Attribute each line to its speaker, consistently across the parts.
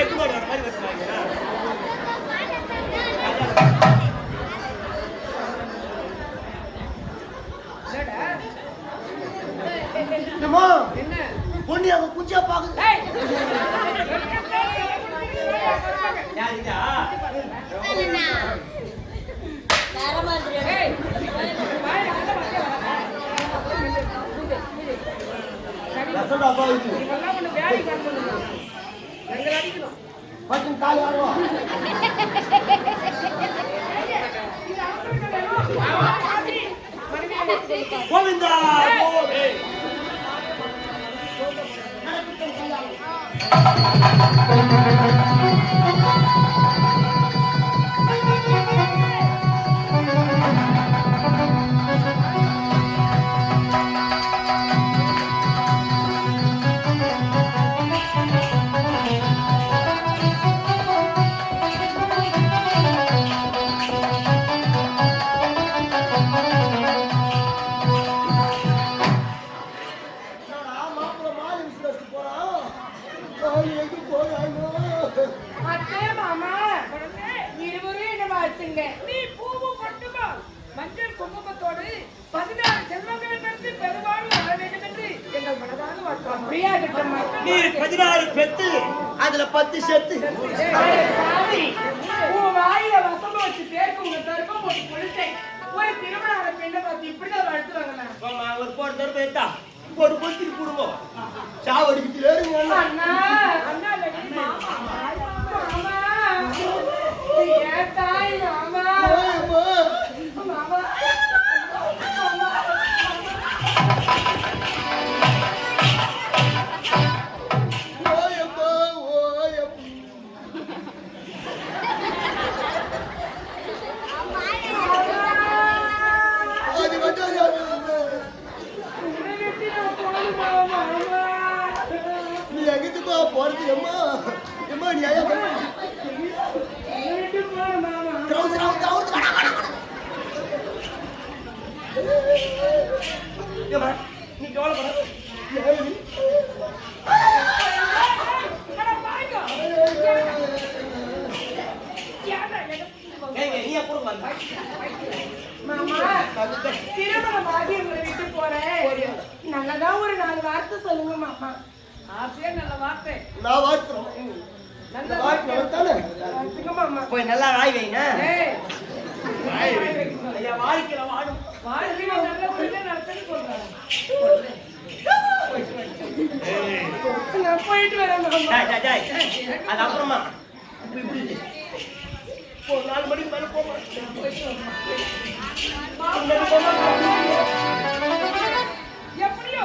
Speaker 1: Check board வர மாதிரி வச்சுருவாங்க
Speaker 2: என்னமோ?
Speaker 3: என்ன
Speaker 2: பொண்ணு அவ பாக்குது பாக்குது கொஞ்சம் காலி வேலைக்கு
Speaker 1: கோவிந்தா
Speaker 4: வாழ்த்துங்க
Speaker 3: நீ பூவும் மட்டுமா? மஞ்சள் குங்குமத்தோடு பதினாறு செல்வங்கள் பெற்று பெருவாழ்வு வர வேண்டும் என்று எங்கள்
Speaker 4: அப்படியா இருக்கட்டும்.
Speaker 1: நீ பதினாறு பெத்து
Speaker 2: அதுல பத்து செத்து.
Speaker 4: உன் வாயில வசம் வச்சு பேருக்கு உங்க தர்மம் போட்டு கொடுத்தேன் ஒரு திருமணம் ஆன பெண்ணை பார்த்து இப்படிதான்
Speaker 1: ஆமா, ஒரு போட்டு தருப்பு எடுத்தா ஒரு பொத்திக்கு குடும்பம்
Speaker 2: சாவடிக்கிட்டு ஏறுங்க
Speaker 4: அண்ணா அண்ணா மாமா மாமா ஏன்
Speaker 2: நீ எங்கிட்டுப்பா போறது எம்மா எம்மா நீ ஐயா ட்ரௌசர் அவுத்து அவுத்து
Speaker 1: நீ கவலைப்படாத
Speaker 4: மாமா திருமணம் ஆகி உங்களை விட்டு போறேன். நல்லதா ஒரு நாலு வார்த்தை சொல்லுங்க மாமா.
Speaker 3: ஆசையே நல்ல வார்த்தை.
Speaker 2: நான்
Speaker 3: நல்ல
Speaker 2: இந்த வாழ்க்கை தானே
Speaker 4: வாழ்த்துங்க மாமா.
Speaker 1: போய் நல்லா வாய் வைங்க. வாடும்
Speaker 3: வாழ்க்கையில நல்ல
Speaker 4: நான் போயிட்டு வரேன்
Speaker 1: அப்புறமா இப்ப இப்படி. ஒரு நாலு மணிக்கு மேல போமா.
Speaker 3: எப்படியோ.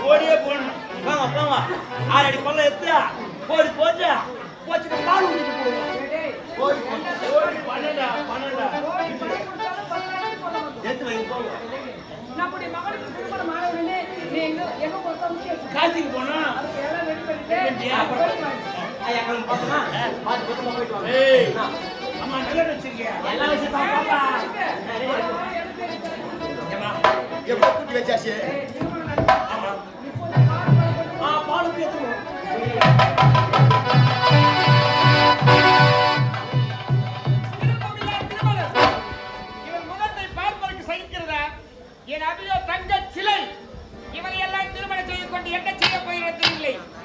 Speaker 1: கோடியே போடணும். வாங்க போங்க ஆறடி கொள்ள எடுத்து கோடி போட்டு போச்சுட்டு பால் கோடி பன்னெண்டா பன்னெண்டா. எடுத்து வைங்க போங்க
Speaker 3: நம்முடைய திருமணம் எங்க எங்க
Speaker 1: காசிக்கு போனா?
Speaker 3: அதுக்கு எல்லாம் ரெடி பண்ணிட்டு
Speaker 1: ரெடியா?
Speaker 3: போயிட்டு வாங்க.
Speaker 1: ஐயா கிளம்பி பார்த்தோமா பார்த்து எல்லாம் வச்சு பாப்பா ஏம்மா,
Speaker 2: எப்போ கூட்டி வச்சாச்சு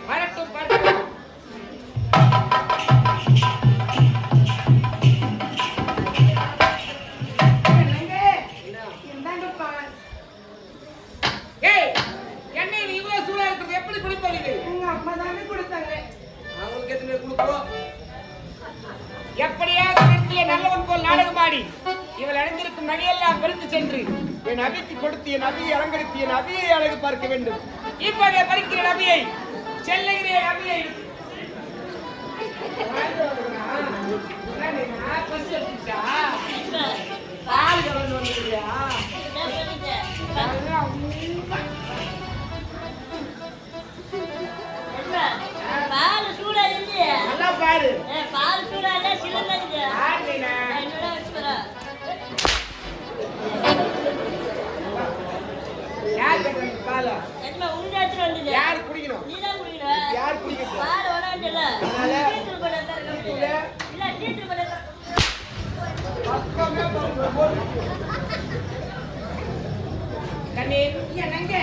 Speaker 3: வரட்டும்
Speaker 4: வரட்டும்.
Speaker 3: எப்படியாவது நல்லவன் போல் நாடகமாடி இவள் அணிந்திருக்கும் நகையெல்லாம் பறித்து சென்று என் அபிக்கு கொடுத்து என் அபியை அலங்கரித்து என் அபியை அழகு பார்க்க வேண்டும். இப்போதே பறிக்கிறேன் நபியை செல்லுகிற அப்படியே பால் கவர்ந்து வந்துருக்கியா அதனால கண்ணே நங்க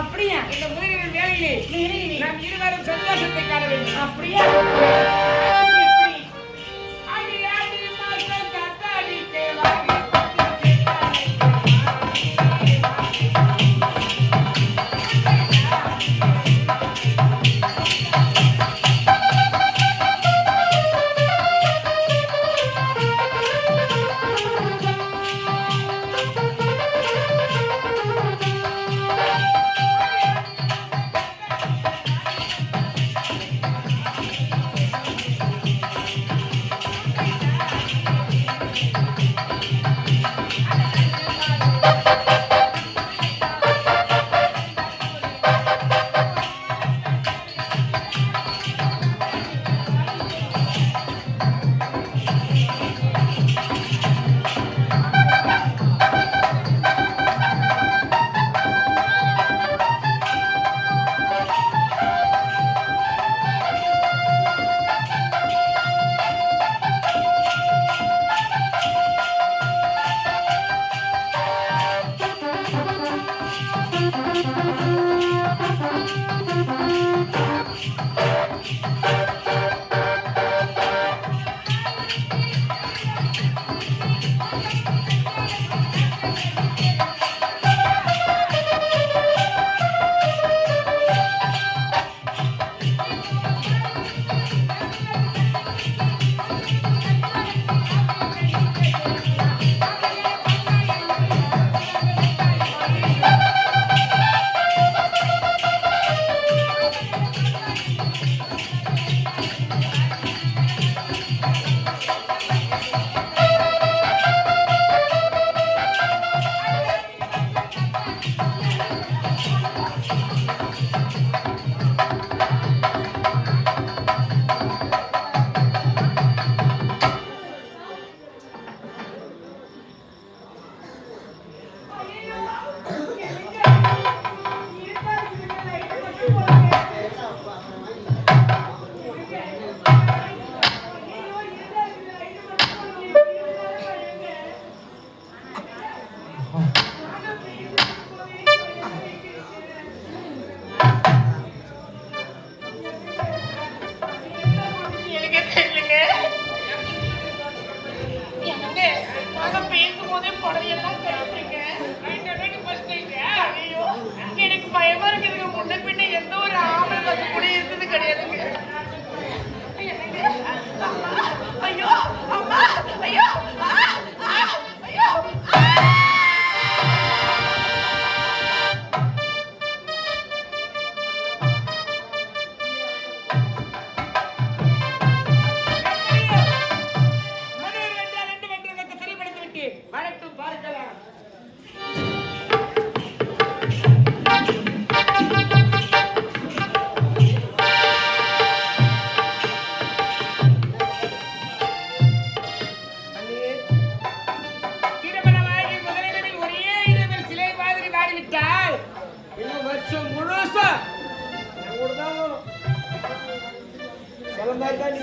Speaker 4: அப்படியா?
Speaker 3: இந்த முதலில் வேலையிலே நாம் இருவரும் சந்தோஷத்தை காண வேண்டும்.
Speaker 4: அப்படியா?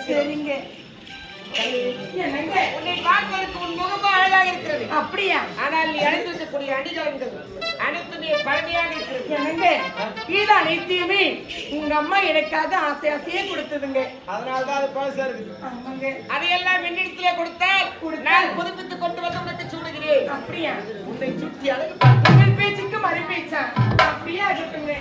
Speaker 4: சரிங்க.
Speaker 3: உன்னை பார்ப்பதற்கு உன் முகமும் அழகாக இருக்கிறது.
Speaker 4: அப்படியா?
Speaker 3: ஆனால் நீ அணிந்திருக்கக்கூடிய அணிகலன்கள் அனைத்துமே பழமையாக இருக்கிறது.
Speaker 4: என்னங்க? கீழே உங்க அம்மா எனக்காக ஆசை ஆசையே கொடுத்ததுங்க.
Speaker 2: அதனால தான் அது பழசா இருக்குது.
Speaker 4: ஆமாங்க.
Speaker 3: அதையெல்லாம் என்னிடத்திலே கொடுத்தால் நான் கொண்டு வந்து உனக்கு சூடுகிறேன்
Speaker 4: அப்படியா?
Speaker 3: உன்னை சுற்றி அழகு
Speaker 4: உங்கள் பேச்சுக்கு மறு பேச்சா அப்படியே ஆகட்டுங்க